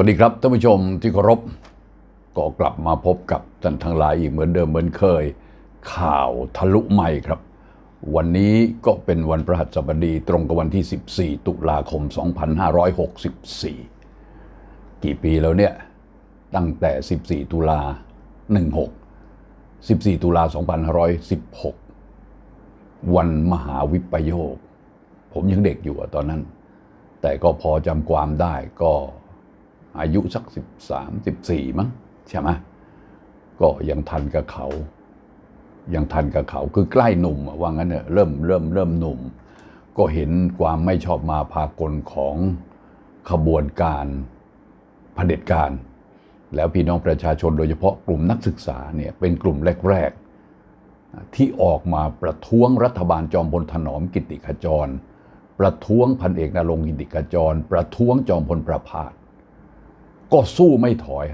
วัสดีครับท่านผู้ชมที่เคารพ ก็กลับมาพบกับท่านทั้งหลายอีกเหมือนเดิมเหมือนเคย ข่าวทะลุใหม่ครับ วันนี้ก็เป็นวันพฤหัสบดีตรงกับวันที่ 14 ตุลาคม 2564 กี่ปีแล้วเนี่ย ตั้งแต่ 14 ตุลา 16 14 ตุลา 2516 วันมหาวิปโยค ผมยังเด็กอยู่ตอนนั้น แต่ก็พอจำความได้ก็ อายุสักสิบสามสิบสี่มั้งใช่ไหมก็ยังทันกับเขา ยังทันกับเขาคือใกล้หนุ่มว่างั้นเนอะเริ่มเริ่มเริ่มหนุ่ม ก็เห็นความไม่ชอบมาพากลของขบวนการเผด็จการ แล้วพี่น้องประชาชนโดยเฉพาะกลุ่มนักศึกษาเนี่ยเป็นกลุ่มแรก ๆ ที่ออกมาประท้วงรัฐบาลจอมพลถนอมกิติขจร ประท้วงพันเอกนรงกิติขจร ประท้วงจอมพลประพาส ก็สู้ไม่ถอย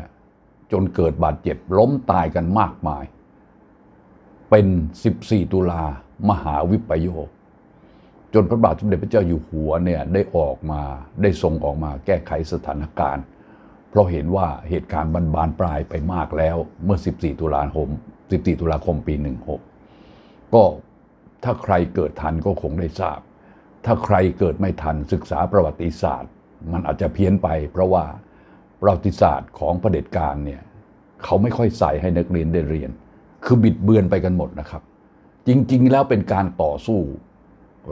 จนเกิดบาดเจ็บล้มตายกันมากมาย เป็น 14 ตุลามหาวิปโยค จนพระบาทสมเด็จพระเจ้าอยู่หัวเนี่ยได้ออกมาได้ทรงออกมาแก้ไขสถานการณ์ เพราะเห็นว่าเหตุการณ์มันบานปลายไปมากแล้วเมื่อ 14 ตุลาคม 14 ตุลาคมปี 16 ก็ถ้าใครเกิดทันก็คงได้ทราบ ถ้าใครเกิดไม่ทันศึกษาประวัติศาสตร์ มันอาจจะเพี้ยนไปเพราะว่า ประวัติศาสตร์ของเผด็จการเนี่ยเขาไม่ค่อยใส่ให้นักเรียนได้เรียน คือบิดเบือนไปกันหมดนะครับ จริงๆ แล้วเป็นการต่อสู้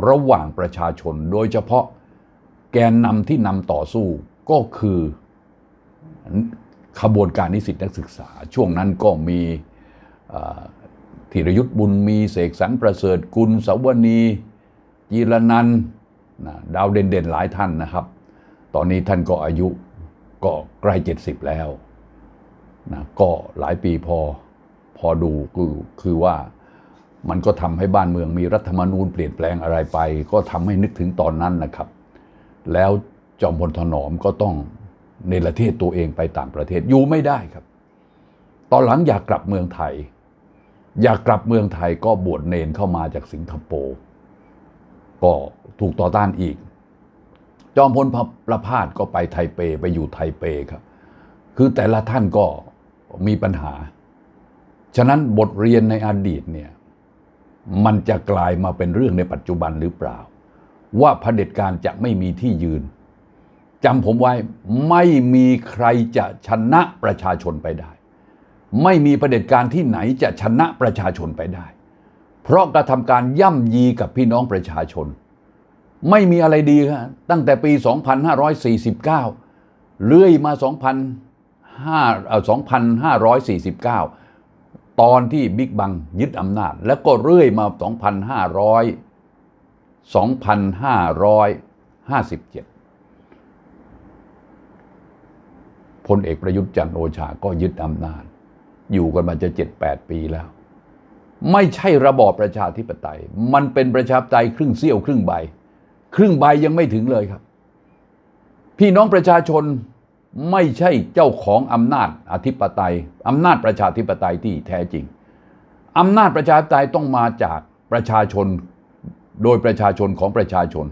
ระหว่างประชาชน โดยเฉพาะแกนนำที่นำต่อสู้ก็คือขบวนการนิสิตนักศึกษา ช่วงนั้นก็มีธีรยุทธ์บุญมีเสกสรรประเสริฐกุลสวนีจีรนันดาวเด่นๆหลายท่านนะครับ ตอนนี้ท่านก็อายุ ก็ใกล้70แล้วนะก็หลายปีพอพอดูคือคือว่ามันก็ทำให้บ้านเมืองมีรัฐธรรมนูญเปลี่ยนแปลงอะไรไป ก็ทำให้นึกถึงตอนนั้นนะครับ แล้วจอมพลถนอมก็ต้องในประเทศตัวเองไปต่างประเทศอยู่ไม่ได้ครับ ตอนหลังอยากกลับเมืองไทย อยากกลับเมืองไทยก็บวชเนนเข้ามาจากสิงคโปร์ก็ถูกต่อต้านอีก จอมพลประพาสก็ไปไทเปไปอยู่ไทเปครับ คือแต่ละท่านก็มีปัญหา ฉะนั้นบทเรียนในอดีตเนี่ยมันจะกลายมาเป็นเรื่องในปัจจุบันหรือเปล่า ว่าเผด็จการจะไม่มีที่ยืนจำผมไว้ไม่มีใครจะชนะประชาชนไปได้ ไม่มีเผด็จการที่ไหนจะชนะประชาชนไปได้ เพราะกระทำการย่ำยีกับพี่น้องประชาชน ไม่มีอะไรดีครับตั้งแต่ปี 2549 เรื่อยมา2,500 2,549 ตอนที่บิ๊กบังยึดอำนาจ แล้วก็เรื่อยมา 2,500 2,557พลเอกประยุทธ์จันโอชาก็ยึดอำนาจ อยู่กันมาจะ 7-8 ปีแล้วไม่ใช่ระบอบประชาธิปไตย มันเป็นประชาธิปไตยครึ่งเสี้ยวครึ่งใบ ครึ่งใบยังไม่ถึงเลยครับ พี่น้องประชาชนไม่ใช่เจ้าของอำนาจอธิปไตยอำนาจประชาธิปไตยที่แท้จริงอำนาจประชาธิปไตยต้องมาจากประชาชนโดยประชาชนของประชาชน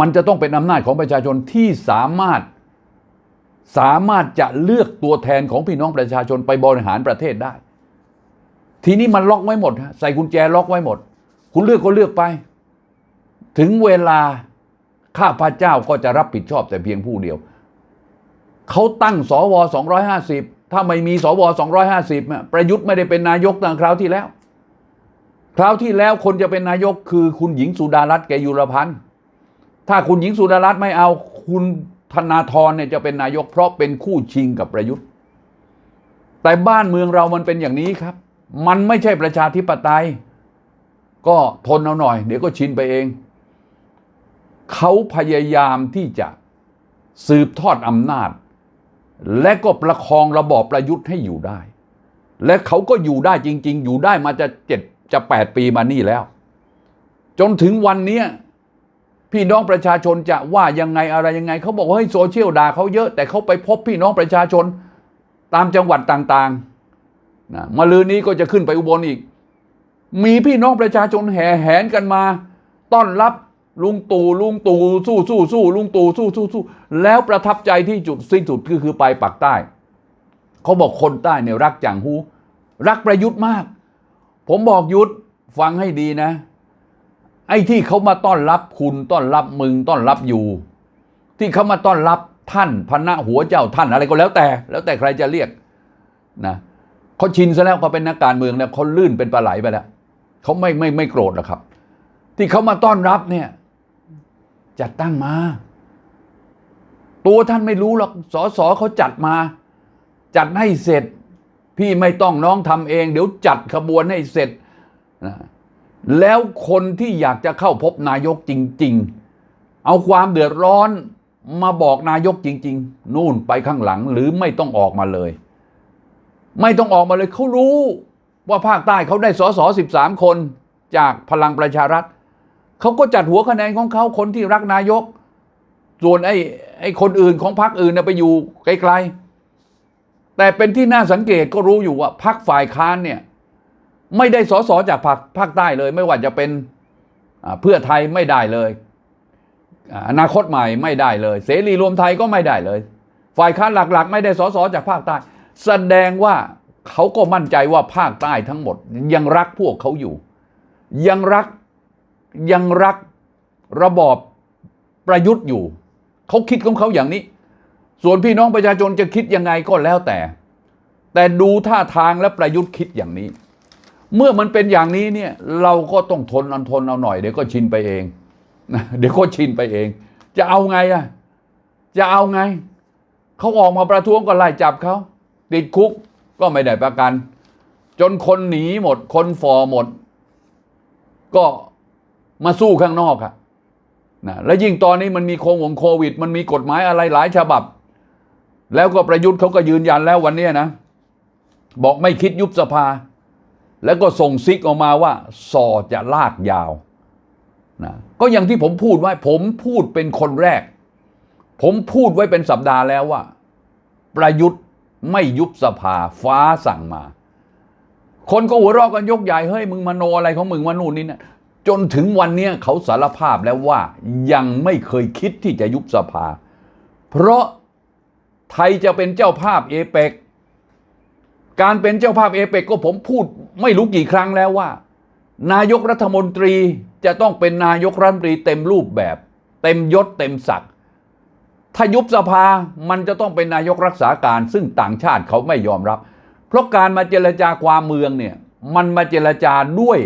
มันจะต้องเป็นอำนาจของประชาชนที่สามารถสามารถจะเลือกตัวแทนของพี่น้องประชาชนไปบริหารประเทศได้ ทีนี้มันล็อกไว้หมดใส่กุญแจล็อกไว้หมด คุณเลือกก็เลือกไป ถึงเวลาข้าพเจ้าก็จะรับผิดชอบแต่เพียงผู้เดียว เขาตั้งสว250 ถ้าไม่มีสว250น่ะประยุทธ์ไม่ได้เป็นนายกตั้งคราวที่แล้ว คราวที่แล้วคนจะเป็นนายกคือคุณหญิงสุดารัตน์แกยุรพันธ์ถ้าคุณหญิงสุดารัตน์ไม่เอาคุณธนาธรเนี่ยจะเป็นนายกเพราะเป็นคู่ชิงกับประยุทธ์ แต่บ้านเมืองเรามันเป็นอย่างนี้ครับ มันไม่ใช่ประชาธิปไตย ก็ทนเอาหน่อย เดี๋ยวก็ชินไปเอง เขาพยายามที่จะสืบทอดอำนาจ และก็ประคองระบอบประยุทธ์ให้อยู่ได้ และเขาก็อยู่ได้จริง ๆ อยู่ได้มาจะเจ็ดจะแปดปีมานี่แล้ว จนถึงวันนี้พี่น้องประชาชนจะว่ายังไงอะไรยังไง เขาบอกว่าเฮ้ยโซเชียลด่าเขาเยอะ แต่เขาไปพบพี่น้องประชาชนตามจังหวัดต่างๆนะมาลือนี้ก็จะขึ้นไปอุบลอีก มีพี่น้องประชาชนแห่แหนกันมา ต้อนรับ ลุงตู่ลุงตู่สู้สู้สู้ลุงตู่สู้สู้สู้แล้วประทับใจที่จุดสิ้นสุดก็คือไปปักใต้เขาบอกคนใต้เนี่ยรักจังหูรักประยุทธ์มาก ผมบอกยุทธฟังให้ดีนะ ไอ้ที่เขามาต้อนรับคุณต้อนรับมึงต้อนรับอยู่ ที่เขามาต้อนรับท่านพนะหัวเจ้าท่านอะไรก็แล้วแต่ แล้วแต่ใครจะเรียกนะเขาชินซะแล้วเขาเป็นนักการเมืองเนี่ยเขาลื่นเป็นปลาไหลไปแล้วเขาไม่ไม่ไม่โกรธหรอกครับ ที่เขามาต้อนรับเนี่ย จัดตั้งมา ตัวท่านไม่รู้หรอกสอสอเขาจัดมา จัดให้เสร็จ พี่ไม่ต้องน้องทำเอง เดี๋ยวจัดขบวนให้เสร็จนะแล้วคนที่อยากจะเข้าพบนายกจริง ๆ เอาความเดือดร้อนมาบอกนายกจริง ๆ นู่นไปข้างหลังหรือไม่ต้องออกมาเลย ไม่ต้องออกมาเลยเขารู้ว่าภาคใต้เขาได้สสสิบสามคนจากพลังประชารัฐ เขาก็จัดหัวคะแนนของเขาคนที่รักนายก ส่วนไอ้ไอ้คนอื่นของพรรคอื่นน่ไปอยู่ไกลๆแต่เป็นที่น่าสังเกตก็รู้อยู่ว่าพรรคฝ่ายค้านเนี่ยไม่ได้สอสอจากภาคภาคใต้เลย ไม่ว่าจะเป็นเพื่อไทยไม่ได้เลยอนาคตใหม่ไม่ได้เลย เสรีรวมไทยก็ไม่ได้เลย ฝ่ายค้านหลักๆ ไม่ได้สอสอจากภาคใต้ แสดงว่าเขาก็มั่นใจว่าภาคใต้ทั้งหมด ยังรักพวกเขาอยู่ ยังรัก ยังรักระบอบประยุทธ์อยู่ เขาคิดของเขาอย่างนี้ ส่วนพี่น้องประชาชนจะคิดยังไงก็แล้วแต่ แต่ดูท่าทางและประยุทธ์คิดอย่างนี้ เมื่อมันเป็นอย่างนี้เนี่ยเราก็ต้องทนอันทนเอาหน่อยเดี๋ยวก็ชินไปเองนะเดี๋ยวก็ชินไปเอง จะเอาไงอะจะเอาไง เขาออกมาประท้วงก็ไล่จับเขาติดคุกก็ไม่ได้ประกัน จนคนหนีหมด คนฟอหมด ก็ มาสู้ข้างนอกอะนะและยิ่งตอนนี้มันมีโควงโควิด มันมีกฎหมายอะไรหลายฉบับ แล้วก็ประยุทธ์เขาก็ยืนยันแล้ววันนี้นะ บอกไม่คิดยุบสภา แล้วก็ส่งซิกออกมาว่าสอจะลากยาวนะก็อย่างที่ผมพูดไว้ผมพูดเป็นคนแรก ผมพูดไว้เป็นสัปดาห์แล้วว่า ประยุทธ์ไม่ยุบสภาฟ้าสั่งมา คนก็หัวเราะกันยกใหญ่เฮ้ยมึงมโนอะไรของมึงวะนู่นนี่นะ จนถึงวันนี้เขาสารภาพแล้วว่ายังไม่เคยคิดที่จะยุบสภา เพราะไทยจะเป็นเจ้าภาพเอเปกการเป็นเจ้าภาพเอเปกก็ผมพูดไม่รู้กี่ครั้งแล้วว่า นายกรัฐมนตรีจะต้องเป็นนายกรัฐมนตรีเต็มรูปแบบ เต็มยศเต็มศักดิ์ถ้ายุบสภามันจะต้องเป็นนายกรักษาการ ซึ่งต่างชาติเขาไม่ยอมรับ เพราะการมาเจรจาความเมืองเนี่ยมันมาเจรจาด้วย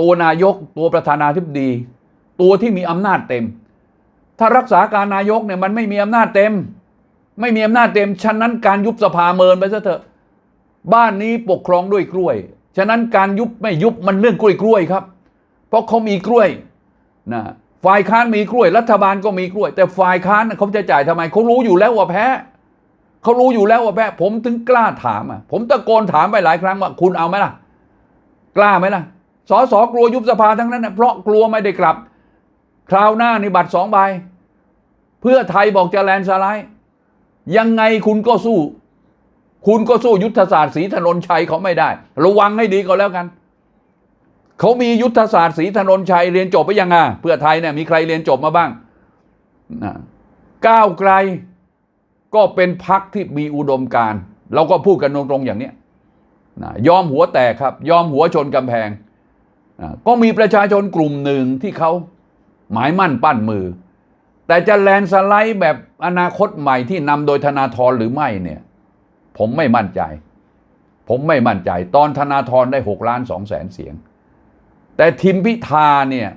ตัวนายกตัวประธานาธิบดี ตัวที่มีอำนาจเต็ม ถ้ารักษาการนายกเนี่ยมันไม่มีอำนาจเต็ม ไม่มีอำนาจเต็ม ฉะนั้นการยุบสภาเมินไปซะเถอะ บ้านนี้ปกครองด้วยกล้วย ฉะนั้นการยุบไม่ยุบมันเรื่องกล้วยกล้วยครับ เพราะเขามีกล้วยนะฝ่ายค้านมีกล้วย รัฐบาลก็มีกล้วย แต่ฝ่ายค้านเขาจะจ่ายทำไมเขารู้อยู่แล้วว่าแพ้เขารู้อยู่แล้วว่าแพ้ผมถึงกล้าถามอะผมตะโกนถามไปหลายครั้งว่าคุณเอาไหมล่ะ กล้าไหมล่ะ สอสอกลัวยุบสภาทั้งนั้นเพราะกลัวไม่ได้กลับ คราวหน้านี่บัตรสองใบ เพื่อไทยบอกจะแลนสไลด์ยังไงคุณก็สู้ คุณก็สู้ยุทธศาสตร์ศรีถนนชัยเขาไม่ได้ ระวังให้ดีก็แล้วกัน เขามียุทธศาสตร์ศรีถนนชัยเรียนจบไปยังไงเพื่อไทยเนี่ยมีใครเรียนจบมาบ้างก้าวไกลก็เป็นพักที่มีอุดมการ เราก็พูดกันตรงๆอย่างเนี้ยยอมหัวแตกครับ ยอมหัวชนกำแพง ก็มีประชาชนกลุ่มหนึ่งที่เขาหมายมั่นปั้นมือ แต่จะแลนสไลด์แบบอนาคตใหม่ที่นำโดยธนาธรหรือไม่เนี่ย ผมไม่มั่นใจ ผมไม่มั่นใจ ตอนธนาธรได้หกล้านสองแสนเสียง แต่ทีมพิธาเนี่ย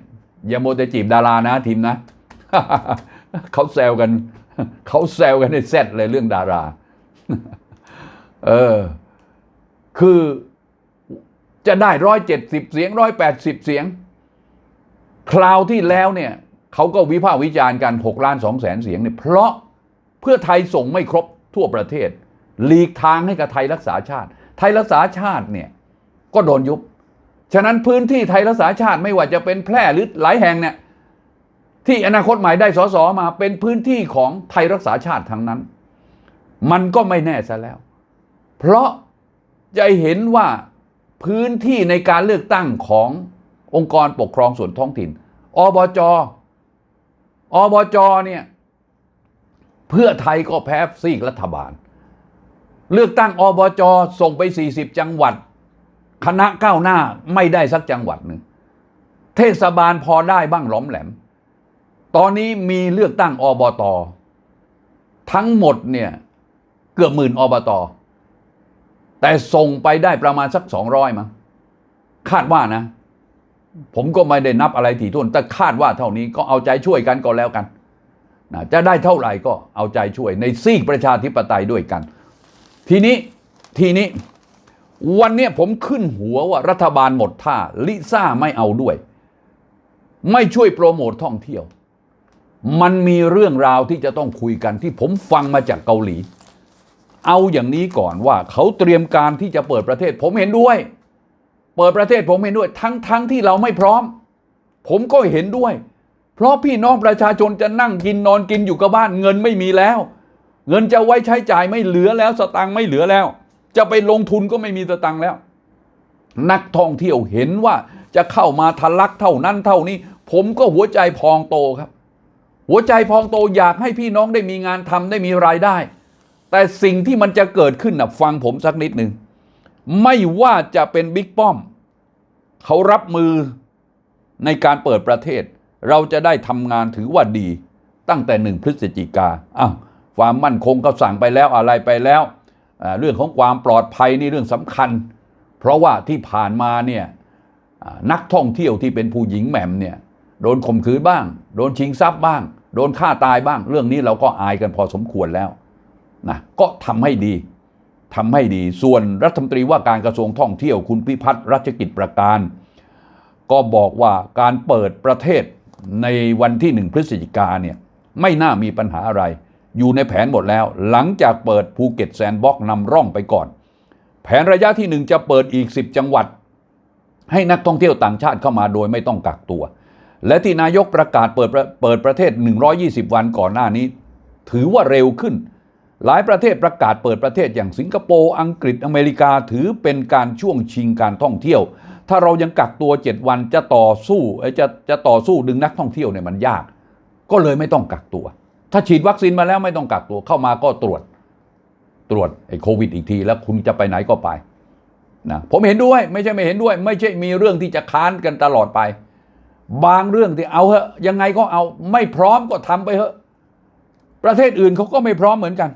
อย่าโมวแต่จีบดารานะทีมนะ เขาแซวกันเขาแซวกันในเซตเลยเรื่องดารา เออ คือ จะได้ร้อยเจ็ดสิบเสียงร้อยแปดสิบเสียง คราวที่แล้วเนี่ยเขาก็วิพากษ์วิจารณ์กันหกล้านสองแสนเสียงเนี่ยเพราะเพื่อไทยส่งไม่ครบทั่วประเทศหลีกทางให้กับไทยรักษาชาติ ไทยรักษาชาติเนี่ยก็โดนยุบ ฉะนั้นพื้นที่ไทยรักษาชาติไม่ว่าจะเป็นแพร่หรือหลายแห่งเนี่ยที่อนาคตใหม่ได้สสมาเป็นพื้นที่ของไทยรักษาชาติทั้งนั้น มันก็ไม่แน่ซะแล้ว เพราะจะเห็นว่า พื้นที่ในการเลือกตั้งขององค์กรปกครองส่วนท้องถิ่น อบจ อบจเนี่ยเพื่อไทยก็แพ้ซีกรัฐบาล เลือกตั้งอบจส่งไป 40 จังหวัด คณะก้าวหน้าไม่ได้สักจังหวัดหนึ่งเทศบาลพอได้บ้างหล้อมแหลม ตอนนี้มีเลือกตั้งอบต ทั้งหมดเนี่ยเกือบหมื่นอบต แต่ส่งไปได้ประมาณสักสองร้อยมั้งคาดว่านะ ผมก็ไม่ได้นับอะไรถี่ถ้วนแต่คาดว่าเท่านี้ก็เอาใจช่วยกันก็แล้วกันนะจะได้เท่าไหร่ก็เอาใจช่วยในซีกประชาธิปไตยด้วยกัน ทีนี้ทีนี้วันเนี้ยผมขึ้นหัวว่ารัฐบาลหมดท่า ลิซ่าไม่เอาด้วย ไม่ช่วยโปรโมทท่องเที่ยว มันมีเรื่องราวที่จะต้องคุยกันที่ผมฟังมาจากเกาหลี เอาอย่างนี้ก่อนว่าเขาเตรียมการที่จะเปิดประเทศ ผมเห็นด้วย เปิดประเทศผมเห็นด้วย ทั้งทั้งที่เราไม่พร้อม ผมก็เห็นด้วย เพราะพี่น้องประชาชนจะนั่งกินนอนกินอยู่กับบ้านเงินไม่มีแล้ว เงินจะไว้ใช้จ่ายไม่เหลือแล้ว สตังค์ไม่เหลือแล้ว จะไปลงทุนก็ไม่มีสตังค์แล้ว นักท่องเที่ยวเห็นว่าจะเข้ามาทะลักเท่านั้นเท่านี้ ผมก็หัวใจพองโตครับ หัวใจพองโตอยากให้พี่น้องได้มีงานทำได้มีรายได้ แต่สิ่งที่มันจะเกิดขึ้นนะฟังผมสักนิดหนึ่งไม่ว่าจะเป็นบิ๊กป้อม เขารับมือในการเปิดประเทศ เราจะได้ทำงานถือว่าดี ตั้งแต่หนึ่งพฤศจิกาอ้าวความมั่นคงก็สั่งไปแล้วอะไรไปแล้วเรื่องของความปลอดภัยนี่เรื่องสำคัญ เพราะว่าที่ผ่านมาเนี่ยนักท่องเที่ยวที่เป็นผู้หญิงแหม่มเนี่ยโดนข่มขืนบ้าง โดนชิงทรัพย์บ้าง โดนฆ่าตายบ้าง เรื่องนี้เราก็อายกันพอสมควรแล้ว นะก็ทำให้ดีทำให้ดี ส่วนรัฐมนตรีว่าการกระทรวงท่องเที่ยวคุณพิพัฒน์รัชกิจประการ ก็บอกว่าการเปิดประเทศในวันที่หนึ่งพฤศจิกาเนี่ยไม่น่ามีปัญหาอะไร อยู่ในแผนหมดแล้ว หลังจากเปิดภูเก็ตแซนด์บ็อกซ์นำร่องไปก่อน แผนระยะที่หนึ่งจะเปิดอีก 10 จังหวัด ให้นักท่องเที่ยวต่างชาติเข้ามาโดยไม่ต้องกักตัว และที่นายกประกาศเปิดประเปิดประเทศ 120 วันก่อนหน้านี้ ถือว่าเร็วขึ้น หลายประเทศประกาศเปิดประเทศอย่างสิงคโปร์อังกฤษอเมริกาถือเป็นการช่วงชิงการท่องเที่ยว ถ้าเรายังกักตัว 7 วันจะต่อสู้จะจะต่อสู้ดึงนักท่องเที่ยวเนี่ยมันยาก ก็เลยไม่ต้องกักตัว ถ้าฉีดวัคซีนมาแล้วไม่ต้องกักตัวเข้ามาก็ตรวจตรวจไอ้โควิดอีกทีแล้วคุณจะไปไหนก็ไปนะผมเห็นด้วยไม่ใช่ไม่เห็นด้วย ไม่ใช่มีเรื่องที่จะค้านกันตลอดไป บางเรื่องที่เอาเถอะยังไงก็เอาไม่พร้อมก็ทำไปเถอะ ประเทศอื่นเขาก็ไม่พร้อมเหมือนกัน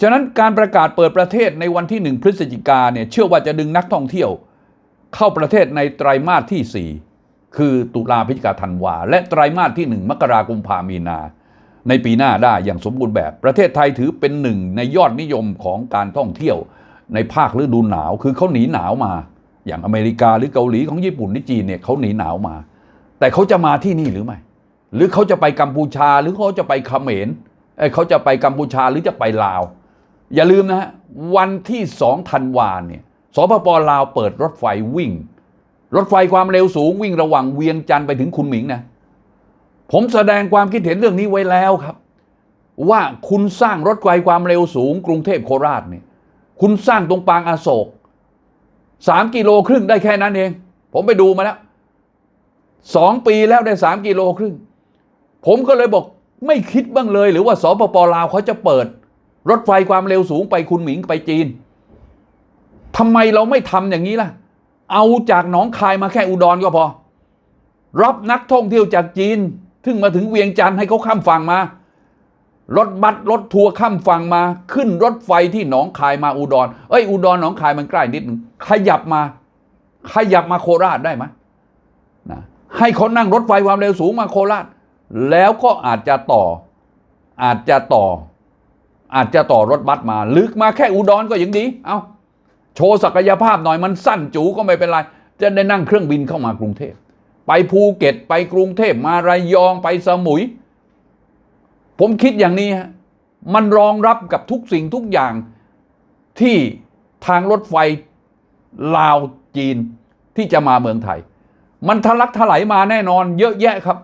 ฉะนั้นการประกาศเปิดประเทศในวันที่หนึ่งพฤศจิกาเนี่ยเชื่อว่าจะดึงนักท่องเที่ยว เข้าประเทศในไตรมาสที่ 4 คือตุลาพฤศจิกาธันวา และไตรมาสที่ 1 มกราคมพามีนา ในปีหน้าได้อย่างสมบูรณ์แบบ ประเทศไทยถือเป็นหนึ่งในยอดนิยมของการท่องเที่ยว ในภาคฤดูหนาว คือเขาหนีหนาวมา อย่างอเมริกาหรือเกาหลีของญี่ปุ่นหรือจีนเนี่ยเขาหนีหนาวมา แต่เขาจะมาที่นี่หรือไม่ หรือเขาจะไปกัมพูชาหรือเขาจะไปเขมรเขาจะไปกัมพูชาหรือจะไปลาว อย่าลืมนะฮะวันที่สองธันวาเนี่ยสปปลาวเปิดรถไฟวิ่ง รถไฟความเร็วสูงวิ่งระหว่างเวียงจันทร์ไปถึงคุณหมิงนะ ผมแสดงความคิดเห็นเรื่องนี้ไว้แล้วครับ ว่าคุณสร้างรถไฟความเร็วสูง กรุงเทพโคราชเนี่ยคุณสร้างตรงปางอโศกสามกิโลครึ่งได้แค่นั้นเอง ผมไปดูมาแล้วสองปีแล้วได้สามกิโลครึ่ง ผมก็เลยบอกไม่คิดบ้างเลย หรือว่าสปปลาวเขาจะเปิด รถไฟความเร็วสูงไปคุณหมิงไปจีนทำไมเราไม่ทำอย่างนี้ล่ะ เอาจากหนองคายมาแค่อุดรก็พอ รับนักท่องเที่ยวจากจีนถึงมาถึงเวียงจันทร์ให้เขาข้ามฝั่งมา รถบัสรถทัวร์ข้ามฝั่งมา ขึ้นรถไฟที่หนองคายมาอุดร เอ้ยอุดรหนองคายมันใกล้นิดนึงขยับมา ขยับมาโคราชได้ไหมนะให้เขานั่งรถไฟความเร็วสูงมาโคราช แล้วก็อาจจะต่ออาจจะต่อ อาจจะต่อรถบัสมา ลึกมาแค่อุดรก็ยังดี เอาโชว์ศักยภาพหน่อยมันสั้นจูก็ไม่เป็นไร จะได้นั่งเครื่องบินเข้ามากรุงเทพ ไปภูเก็ตไปกรุงเทพมาระยองไปสมุย ผมคิดอย่างนี้ฮะมันรองรับกับทุกสิ่งทุกอย่างที่ทางรถไฟลาวจีนที่จะมาเมืองไทย มันทะลักถลายมาแน่นอนเยอะแยะครับ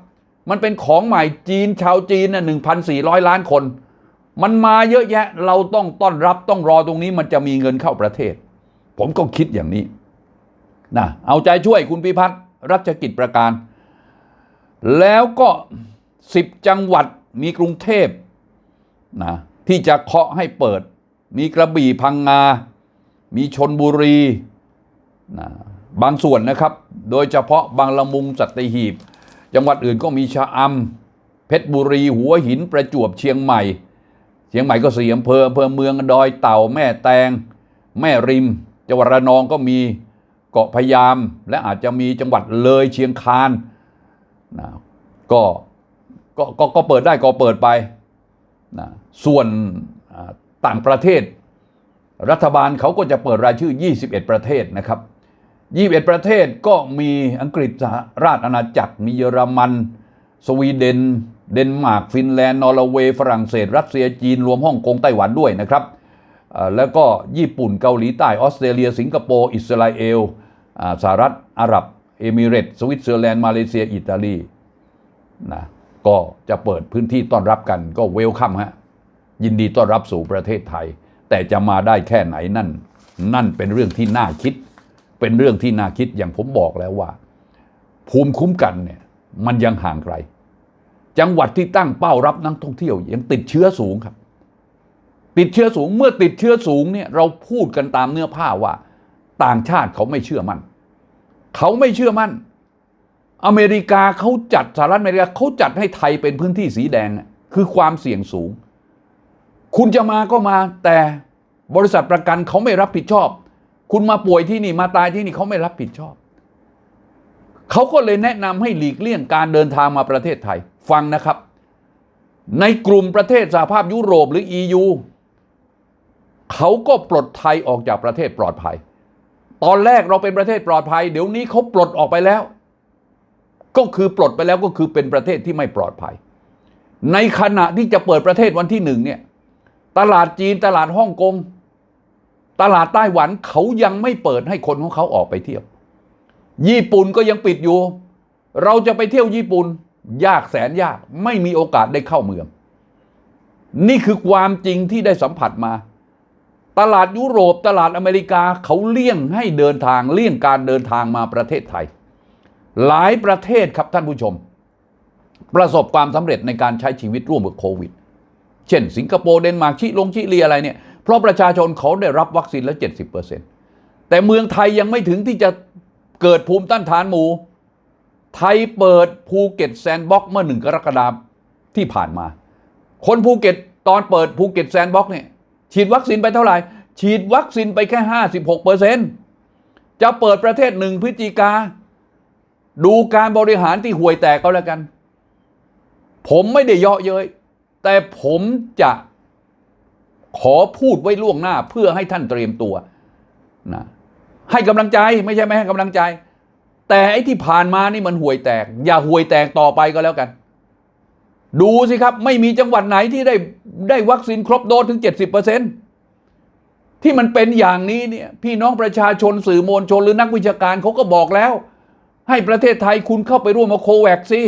มันเป็นของใหม่จีนชาวจีนน่ะหนึ่งพันสี่ร้อยล้านคน มันมาเยอะแยะ เราต้องต้อนรับต้องรอตรงนี้มันจะมีเงินเข้าประเทศ ผมก็คิดอย่างนี้นะเอาใจช่วยคุณพิพัฒน์รัชกิจประการ แล้วก็10จังหวัดมีกรุงเทพนะที่จะเคาะให้เปิด มีกระบี่พังงา มีชนบุรีนะบางส่วนนะครับ โดยเฉพาะบางละมุงสัตหีบ จังหวัดอื่นก็มีชะอำเพชรบุรี หัวหินประจวบเชียงใหม่ ชียงใหม่ก็สี่อำเภออำเภอเมืองดอยเต่าแม่แตง แม่ริม จังหวัดระนองก็มีเกาะพยาม และอาจจะมีจังหวัดเลยเชียงคานนะก็ก็ก็ก็เปิดได้ก็เปิดไปนะส่วนต่างประเทศ รัฐบาลเขาก็จะเปิดรายชื่อ 21 ประเทศนะครับ 21 ประเทศก็มีอังกฤษสหราชอาณาจักรมีเยอรมัน สวีเดน เดนมาร์กฟินแลนด์นอร์เวย์ฝรั่งเศส รัสเซียจีนรวมฮ่องกงไต้หวันด้วยนะครับแล้วก็ญี่ปุ่นเกาหลีใต้ออสเตรเลีย สิงคโปร์อิสราเอลสหรัฐอาหรับ เอมิเรตส์สวิตเซอร์แลนด์มาเลเซียอิตาลีนะก็จะเปิดพื้นที่ต้อนรับกันก็เวลคัมฮะยินดีต้อนรับสู่ประเทศไทย แต่จะมาได้แค่ไหนนั่น นั่นเป็นเรื่องที่น่าคิด เป็นเรื่องที่น่าคิดอย่างผมบอกแล้วว่า ภูมิคุ้มกันเนี่ย มันยังห่างไกล จังหวัดที่ตั้งเป้ารับนักท่องเที่ยว ยังติดเชื้อสูงครับ ติดเชื้อสูงเมื่อติดเชื้อสูงเนี่ยเราพูดกันตามเนื้อผ้าว่า ต่างชาติเขาไม่เชื่อมั่นเขาไม่เชื่อมั่น อเมริกาเขาจัดสหรัฐอเมริกาเขาจัดให้ไทยเป็นพื้นที่สีแดงคือความเสี่ยงสูง คุณจะมาก็มาแต่บริษัทประกันเขาไม่รับผิดชอบ คุณมาป่วยที่นี่มาตายที่นี่เขาไม่รับผิดชอบ เขาก็เลยแนะนำให้หลีกเลี่ยงการเดินทางมาประเทศไทย ฟังนะครับ ในกลุ่มประเทศสหภาพยุโรปหรือ EU เขาก็ปลดไทยออกจากประเทศปลอดภัย ตอนแรกเราเป็นประเทศปลอดภัย เดี๋ยวนี้เขาปลดออกไปแล้ว ก็คือปลดไปแล้วก็คือเป็นประเทศที่ไม่ปลอดภัย ในขณะที่จะเปิดประเทศวันที่หนึ่งเนี่ยตลาดจีนตลาดฮ่องกงตลาดไต้หวันเขายังไม่เปิดให้คนของเขาออกไปเที่ยว ญี่ปุ่นก็ยังปิดอยู่ เราจะไปเที่ยวญี่ปุ่น ยากแสนยากไม่มีโอกาสได้เข้าเมือง นี่คือความจริงที่ได้สัมผัสมา ตลาดยุโรปตลาดอเมริกาเขาเลี่ยงให้เดินทางเลี่ยงการเดินทางมาประเทศไทย หลายประเทศครับท่านผู้ชม ประสบความสำเร็จในการใช้ชีวิตร่วมกับโควิด เช่น สิงคโปร์เดนมาร์กชิลงชิลีอะไรเนี่ยเพราะประชาชนเขาได้รับวัคซีนแล้ว 70%แต่เมืองไทยยังไม่ถึงที่จะ เกิดภูมิต้านทานหมู่ ไทยเปิดภูเก็ตแซนด์บ็อกซ์เมื่อหนึ่งกรกฎาคมที่ผ่านมา คนภูเก็ตตอนเปิดภูเก็ตแซนด์บ็อกซ์เนี่ยฉีดวัคซีนไปเท่าไหร่ ฉีดวัคซีนไปแค่ 56%จะเปิดประเทศหนึ่งพฤศจิกา ดูการบริหารที่ห่วยแตกก็แล้วกัน ผมไม่ได้เยาะเย้ยแต่ผมจะขอพูดไว้ล่วงหน้าเพื่อให้ท่านเตรียมตัวนะ ให้กำลังใจไม่ใช่ไม่ให้กำลังใจ แต่ไอ้ที่ผ่านมานี่มันห่วยแตก อย่าห่วยแตกต่อไปก็แล้วกัน ดูสิครับ ไม่มีจังหวัดไหนที่ได้ได้วัคซีนครบโดสถึง 70%ที่มันเป็นอย่างนี้เนี่ยพี่น้องประชาชนสื่อมวลชนหรือนักวิชาการเขาก็บอกแล้ว ให้ประเทศไทยคุณเข้าไปร่วมกับโคแวคสิ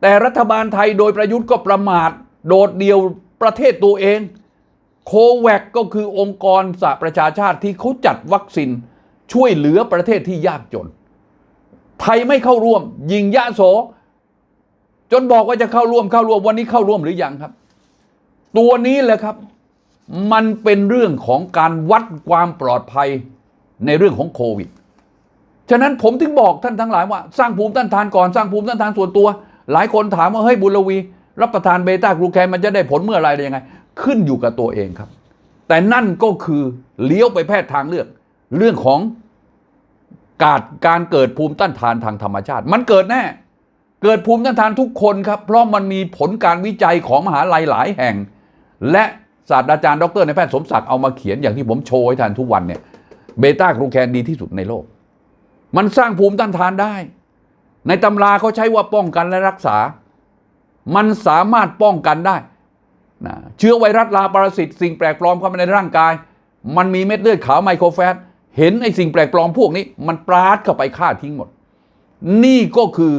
แต่รัฐบาลไทยโดยประยุทธ์ก็ประมาท โดดเดี่ยวประเทศตัวเอง โคแวคก็คือองค์กรสหประชาชาติที่เขาจัดวัคซีน ช่วยเหลือประเทศที่ยากจน ไทยไม่เข้าร่วม ยิงยะโส จนบอกว่าจะเข้าร่วมเข้าร่วมวันนี้เข้าร่วมหรือยังครับ ตัวนี้แหละครับ มันเป็นเรื่องของการวัดความปลอดภัยในเรื่องของโควิดฉะนั้นผมถึงบอกท่านทั้งหลายว่า สร้างภูมิต้านทานก่อนสร้างภูมิต้านทานส่วนตัว หลายคนถามว่าเฮ้ยบุญลวี รับประทานเบต้ากลูแคนมันจะได้ผลเมื่อไรได้ยังไง ขึ้นอยู่กับตัวเองครับ แต่นั่นก็คือเลี้ยวไปแพทย์ทางเลือก เรื่องของการการเกิดภูมิต้านทานทางธรรมชาติ มันเกิดแน่ เกิดภูมิต้านทานทุกคนครับ เพราะมันมีผลการวิจัยของมหาลัยหลายแห่ง และศาสตราจารย์ดรในแพทย์สมศักดิ์เอามาเขียนอย่างที่ผมโชว์ให้ท่านทุกวันเนี่ยเบต้ากลูแคนดีที่สุดในโลก มันสร้างภูมิต้านทานได้ ในตำราเขาใช้ว่าป้องกันและรักษา มันสามารถป้องกันได้นะเชื้อไวรัสลาปรสิตสิ่งแปลกปลอมเข้ามาในร่างกาย มันมีเม็ดเลือดขาวไมโครแฟต เห็นไอ้สิ่งแปลกปลอมพวกนี้ มันปราดเข้าไปฆ่าทิ้งหมด นี่ก็คือ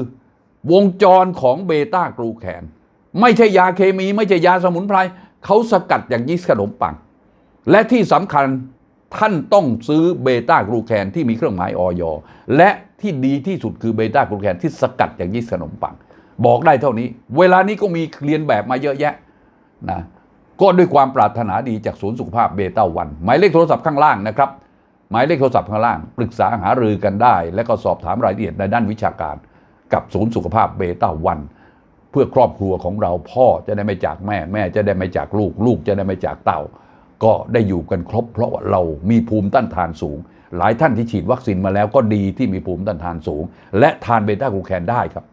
วงจรของเบต้ากลูแคนไม่ใช่ยาเคมี ไม่ใช่ยาสมุนไพรเขาสกัดอย่างยีสต์ขนมปัง และที่สำคัญท่านต้องซื้อเบต้ากลูแคนที่มีเครื่องหมายออยและที่ดีที่สุดคือเบต้ากลูแคนที่สกัดจากยีสต์ขนมปัง บอกได้เท่านี้ เวลานี้ก็มีเรียนแบบมาเยอะแยะนะก็ด้วยความปรารถนาดีจากศูนย์สุขภาพเบต้าวัน หมายเลขโทรศัพท์ข้างล่างนะครับ หมายเลขโทรศัพท์ข้างล่าง ปรึกษาหารือกันได้ และก็สอบถามรายละเอียดในด้านวิชาการ กับศูนย์สุขภาพเบต้าวัน เพื่อครอบครัวของเราพ่อจะได้ไม่จากแม่แม่จะได้ไม่จากลูก ลูกจะได้ไม่จากเต่า ก็ได้อยู่กันครบ เพราะเรามีภูมิต้านทานสูง หลายท่านที่ฉีดวัคซีนมาแล้วก็ดีที่มีภูมิต้านทานสูง และทานเบต้ากูแคนได้ครับ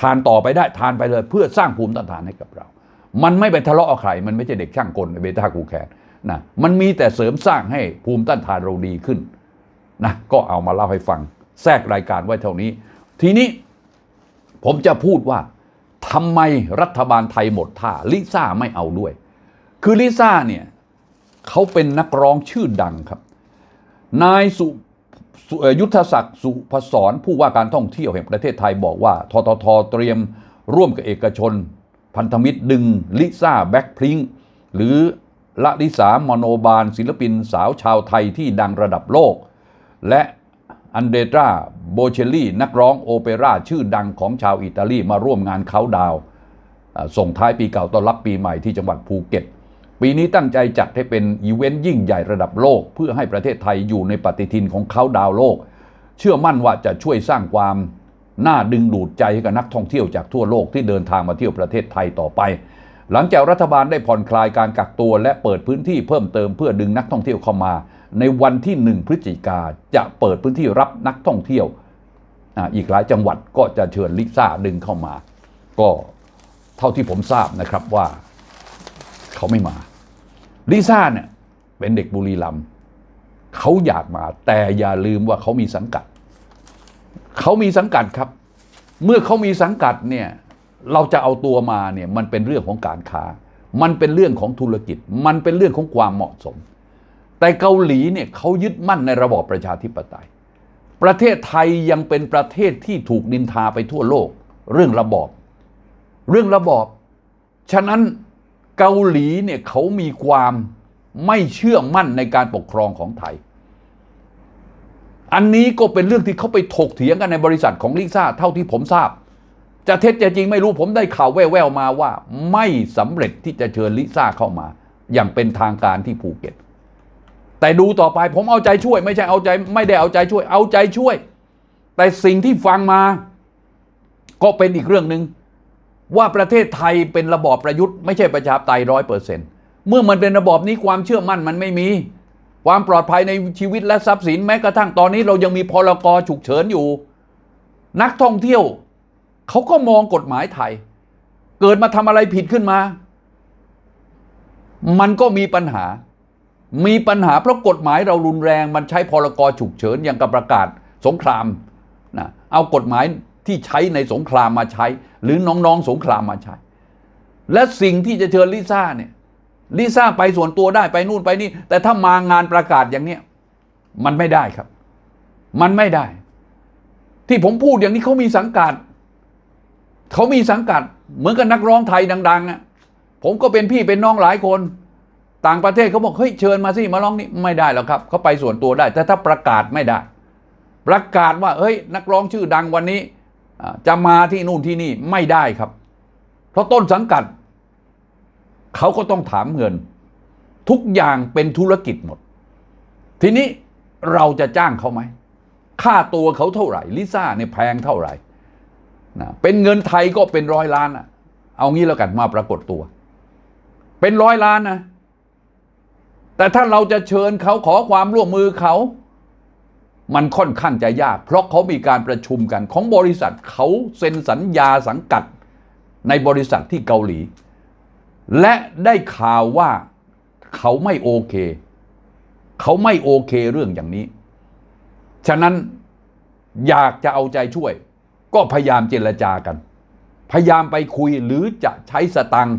ทานต่อไปได้ทานไปเลย เพื่อสร้างภูมิต้านทานให้กับเรา มันไม่ไปทะเลาะกับใครมันไม่ใช่เด็กช่างกลเบต้ากูแคน นะมันมีแต่เสริมสร้างให้ภูมิต้านทานเราดีขึ้นนะก็เอามาเล่าให้ฟัง แทรกรายการไว้เท่านี้ ทีนี้ผมจะพูดว่าทำไมรัฐบาลไทยหมดท่าลิซ่าไม่เอาด้วย คือลิซ่าเนี่ยเขาเป็นนักร้องชื่อดังครับ นายสุสยุทธศักดิ์สุพศรผู้ว่าการท่องเที่ยวแห่งประเทศไทยบอกว่าทททเตรียมร่วมกับเอกชน พันธมิตรดึงลิซ่าแบ็คพริงหรือ ละลิสามโนบาล ศิลปินสาวชาวไทยที่ดังระดับโลก และอันเดตราโบเชลลี่นักร้องโอเปร่าชื่อดังของชาวอิตาลีมาร่วมงานเขาดาว ส่งท้ายปีเก่าต้อนรับปีใหม่ที่จังหวัดภูเก็ต ปีนี้ตั้งใจจัดให้เป็นอีเวนต์ยิ่งใหญ่ระดับโลก เพื่อให้ประเทศไทยอยู่ในปฏิทินของเขาดาวโลก เชื่อมั่นว่าจะช่วยสร้างความน่าดึงดูดใจให้กับนักท่องเที่ยวจากทั่วโลกที่เดินทางมาเที่ยวประเทศไทยต่อไป หลังจากรัฐบาลได้ผ่อนคลายการกักตัวและเปิดพื้นที่เพิ่มเติมเพื่อดึงนักท่องเที่ยวเข้ามา ในวันที่ 1 พฤศจิกาจะเปิดพื้นที่รับนักท่องเที่ยวอ,อีกหลายจังหวัดก็จะเชิญลิซ่าดึงเข้ามา ก็เท่าที่ผมทราบนะครับว่าเขาไม่มาลิซ่าเนี่ยเป็นเด็กบุรีรัมย์เขาอยากมา แต่อย่าลืมว่าเขามีสังกัด เขามีสังกัดครับ เมื่อเขามีสังกัดเนี่ย เราจะเอาตัวมาเนี่ยมันเป็นเรื่องของการค้า มันเป็นเรื่องของธุรกิจ มันเป็นเรื่องของความเหมาะสม แต่เกาหลีเนี่ยเขายึดมั่นในระบอบประชาธิปไตย ประเทศไทยยังเป็นประเทศที่ถูกนินทาไปทั่วโลก เรื่องระบอบ เรื่องระบอบ ฉะนั้นเกาหลีเนี่ยเขามีความไม่เชื่อมั่นในการปกครองของไทย อันนี้ก็เป็นเรื่องที่เขาไปถกเถียงกันในบริษัทของลิซ่าเท่าที่ผมทราบ จะเท็จจะจริงไม่รู้ผมได้ข่าวแว่วๆมาว่า ไม่สำเร็จที่จะเชิญลิซ่าเข้ามา อย่างเป็นทางการที่ภูเก็ต แต่ดูต่อไปผมเอาใจช่วย ไม่ใช่เอาใจไม่ได้เอาใจช่วย เอาใจช่วย แต่สิ่งที่ฟังมา ก็เป็นอีกเรื่องหนึ่งว่าประเทศไทยเป็นระบอบประยุทธ์ไม่ใช่ประชาธิปไตยร้อยเปอร์เซ็นต์เมื่อมันเป็นระบอบนี้ความเชื่อมั่นมันไม่มี ความปลอดภัยในชีวิตและทรัพย์สินแม้กระทั่งตอนนี้เรายังมีพรกรฉุกเฉินอยู่ นักท่องเที่ยว เขาก็มองกฎหมายไทย เกิดมาทำอะไรผิดขึ้นมา มันก็มีปัญหา มีปัญหาเพราะกฎหมายเรารุนแรงมันใช้พรกฉุกเฉินอย่างกับประกาศสงครามนะเอากฎหมายที่ใช้ในสงครามมาใช้ หรือน้องๆสงครามมาใช้ และสิ่งที่จะเชิญลิซ่าเนี่ยลิซ่าไปส่วนตัวได้ไปนู่นไปนี่ แต่ถ้ามางานประกาศอย่างเนี้ยมันไม่ได้ครับ มันไม่ได้ ที่ผมพูดอย่างนี้เขามีสังกัด เขามีสังกัดเหมือนกับนักร้องไทยดังๆอะผมก็เป็นพี่เป็นน้องหลายคน ต่างประเทศเขาบอกเฮ้ยเชิญมาสิมาร้องนี่ไม่ได้แล้วครับเขาไปส่วนตัวได้ แต่ถ้าประกาศไม่ได้ ประกาศว่าเฮ้ย นักร้องชื่อดังวันนี้จะมาที่นู่นที่นี่ไม่ได้ครับ เพราะต้นสังกัดเขาก็ต้องถามเงิน ทุกอย่างเป็นธุรกิจหมด ทีนี้เราจะจ้างเขาไหมค่าตัวเขาเท่าไหร่ลิซ่าเนี่ยแพงเท่าไหร่ นะเป็นเงินไทยก็เป็นร้อยล้านอะเอางี้แล้วกันมาปรากฏตัว เป็นร้อยล้านนะแต่ถ้าเราจะเชิญเขาขอความร่วมมือเขา มันค่อนข้างจะยาก เพราะเขามีการประชุมกันของบริษัทเขาเซ็นสัญญาสังกัดในบริษัทที่เกาหลี และได้ข่าวว่าเขาไม่โอเค เขาไม่โอเคเรื่องอย่างนี้ ฉะนั้นอยากจะเอาใจช่วย ก็พยายามเจรจากัน พยายามไปคุยหรือจะใช้สตังค์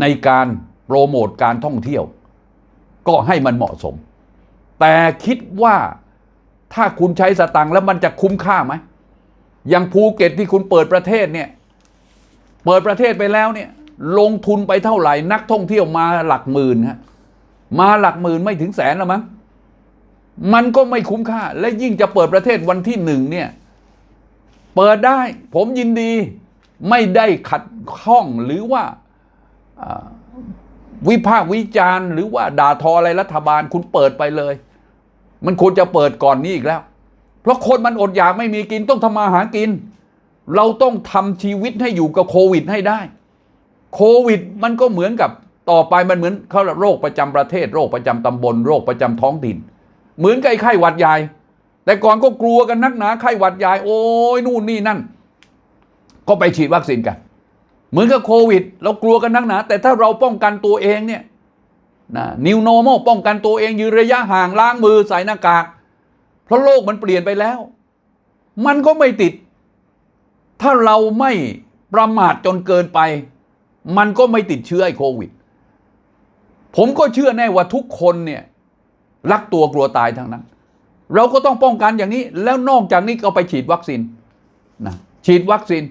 ในการโปรโมทการท่องเที่ยว ก็ให้มันเหมาะสม แต่คิดว่าถ้าคุณใช้สตังค์แล้วมันจะคุ้มค่าไหมอย่างภูเก็ตที่คุณเปิดประเทศเนี่ย เปิดประเทศไปแล้วเนี่ย ลงทุนไปเท่าไหร่ นักท่องเที่ยวมาหลักหมื่นฮะมาหลักหมื่นไม่ถึงแสนแล้วมั้งมันก็ไม่คุ้มค่า และยิ่งจะเปิดประเทศวันที่หนึ่งเนี่ย เปิดได้ ผมยินดีไม่ได้ขัดข้องหรือว่าวิพากษ์วิจารณ์ หรือว่าด่าทออะไรรัฐบาลคุณเปิดไปเลย มันควรจะเปิดก่อนนี้อีกแล้ว เพราะคนมันอดอยากไม่มีกินต้องทำมาหากิน เราต้องทำชีวิตให้อยู่กับโควิดให้ได้ โควิดมันก็เหมือนกับต่อไปมันเหมือนเขาโรคประจำประเทศ โรคประจำตำบล โรคประจำท้องถิ่น เหมือนกับไอ้ไข้หวัดใหญ่ แต่ก่อนก็กลัวกันนักหนาไข้หวัดใหญ่โอ้ยนู่นนี่นั่น ก็ไปฉีดวัคซีนกัน เหมือนกับโควิด เรากลัวกันนักหนา แต่ถ้าเราป้องกันตัวเองเนี่ยนะนิวโนโมป้องกันตัวเองยืนระยะห่างล้างมือใส่หน้ากาก เพราะโลกมันเปลี่ยนไปแล้ว มันก็ไม่ติด ถ้าเราไม่ประมาทจนเกินไป มันก็ไม่ติดเชื้อไอ้โควิด ผมก็เชื่อแน่ว่าทุกคนเนี่ยรักตัวกลัวตายทั้งนั้น เราก็ต้องป้องกันอย่างนี้ แล้วนอกจากนี้ก็ไปฉีดวัคซีนนะฉีดวัคซีน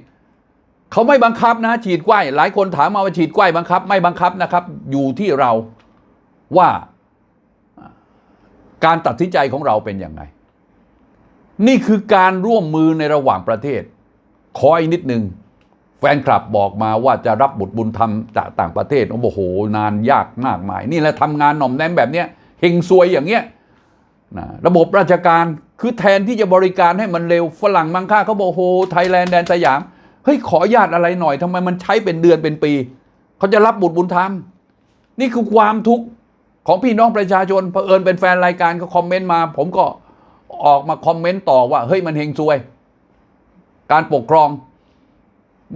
เขาไม่บังคับนะ ฉีดไข้หลายคนถามมาว่าฉีดไข้บังคับ ไม่บังคับนะครับ อยู่ที่เราว่าการตัดสินใจของเราเป็นยังไง นี่คือการร่วมมือในระหว่างประเทศขออีกนิดหนึ่งแฟนคลับบอกมาว่าจะรับบุตรบุญธรรมจากต่างประเทศโอ้โห นานยากมากมาย นี่แหละทำงานหน่อมแนมแบบเนี้ยเฮงซวยอย่างเงี้ย นะระบบราชการคือแทนที่จะบริการให้มันเร็วฝรั่งมังค่าเขาบอกโอ้โหไทยแลนด์แดนสยามเฮ้ยขออนุญาตอะไรหน่อยทำไมมันใช้เป็นเดือนเป็นปีเขาจะรับบุตรบุญธรรม นี่คือความทุกข์ของพี่น้องประชาชนเผอิญเป็นแฟนรายการก็คอมเมนต์มา ผมก็ออกมาคอมเมนต์ต่อว่า เฮ้ยมันเฮงซวย การปกครอง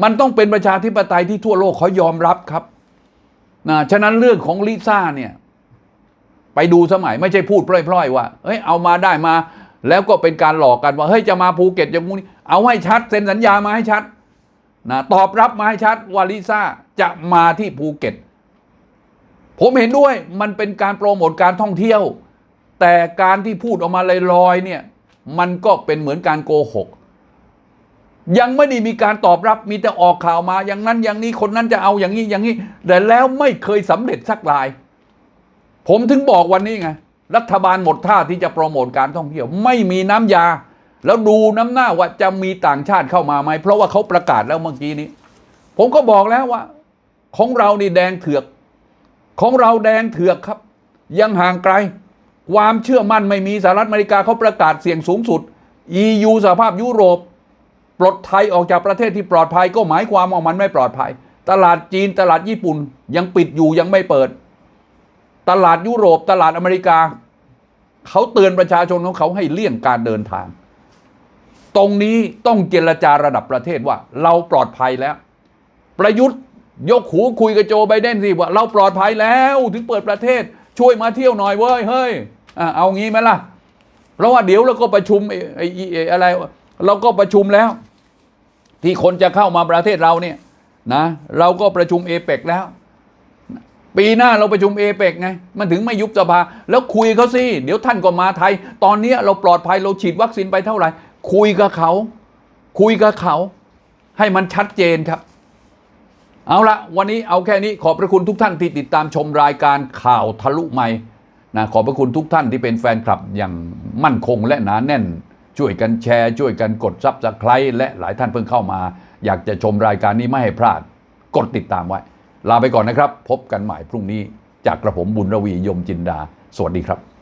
มันต้องเป็นประชาธิปไตยที่ทั่วโลกเขายอมรับครับนะฉะนั้นเรื่องของลิซ่าเนี่ย ไปดูสมัยไม่ใช่พูดพล่อยๆ ว่าเฮ้ยเอามาได้มา แล้วก็เป็นการหลอกกันว่าเฮ้ยจะมาภูเก็ตอย่างงู้เอาให้ชัดเซ็นสัญญามาให้ชัดนะตอบรับมาให้ชัดว่าลิซ่าจะมาที่ภูเก็ต ผมเห็นด้วยมันเป็นการโปรโมทการท่องเที่ยว แต่การที่พูดออกมาลอยๆเนี่ยมันก็เป็นเหมือนการโกหกยังไม่ได้มีการตอบรับมีแต่ออกข่าวมาอย่างนั้นอย่างนี้คนนั้นจะเอาอย่างนี้อย่างนี้ แต่แล้วไม่เคยสำเร็จสักราย ผมถึงบอกวันนี้ไง รัฐบาลหมดท่าที่จะโปรโมทการท่องเที่ยว ไม่มีน้ำยา แล้วดูน้ำหน้าว่าจะมีต่างชาติเข้ามาไหม เพราะว่าเขาประกาศแล้วเมื่อกี้นี้ ผมก็บอกแล้วว่า ของเรานี่แดงเถือก ของเราแดงเถือกครับ ยังห่างไกล ความเชื่อมั่นไม่มีสหรัฐอเมริกาเขาประกาศเสี่ยงสูงสุด EU สหภาพยุโรปปลดไทยออกจากประเทศที่ปลอดภัยก็หมายความว่ามันไม่ปลอดภัย ตลาดจีนตลาดญี่ปุ่นยังปิดอยู่ยังไม่เปิด ตลาดยุโรปตลาดอเมริกา เขาเตือนประชาชนของเขาให้เลี่ยงการเดินทาง ตรงนี้ต้องเจรจาระดับประเทศว่า เราปลอดภัยแล้ว ประยุทธ์ยกหูคุยกับโจไบเดนสิว่าเราปลอดภัยแล้วถึงเปิดประเทศ ช่วยมาเที่ยวหน่อยเว้ยเฮ้ยเอางี้ไหมล่ะเพราะว่าเดี๋ยวเราก็ประชุมไอ้ไอ้ไอ้อะไร เราก็ประชุมแล้ว ที่คนจะเข้ามาประเทศเราเนี่ยนะ เราก็ประชุมเอเปกแล้ว ปีหน้าเราประชุมเอเปกไง มันถึงไม่ยุบสภา แล้วคุยเขาสิ เดี๋ยวท่านก็มาไทย ตอนนี้เราปลอดภัยเราฉีดวัคซีนไปเท่าไหร่ คุยกับเขา คุยกับเขา ให้มันชัดเจนครับ เอาละวันนี้เอาแค่นี้ขอบพระคุณทุกท่านที่ติดตามชมรายการข่าวทะลุไม่นะขอบพระคุณทุกท่านที่เป็นแฟนคลับอย่างมั่นคงและหนาแน่น ช่วยกันแชร์ ช่วยกันกดซับสไครต์และหลายท่านเพิ่งเข้ามา อยากจะชมรายการนี้ไม่ให้พลาด กดติดตามไว้ ลาไปก่อนนะครับ พบกันใหม่พรุ่งนี้จากกระผมบุญรวียมจินดา สวัสดีครับ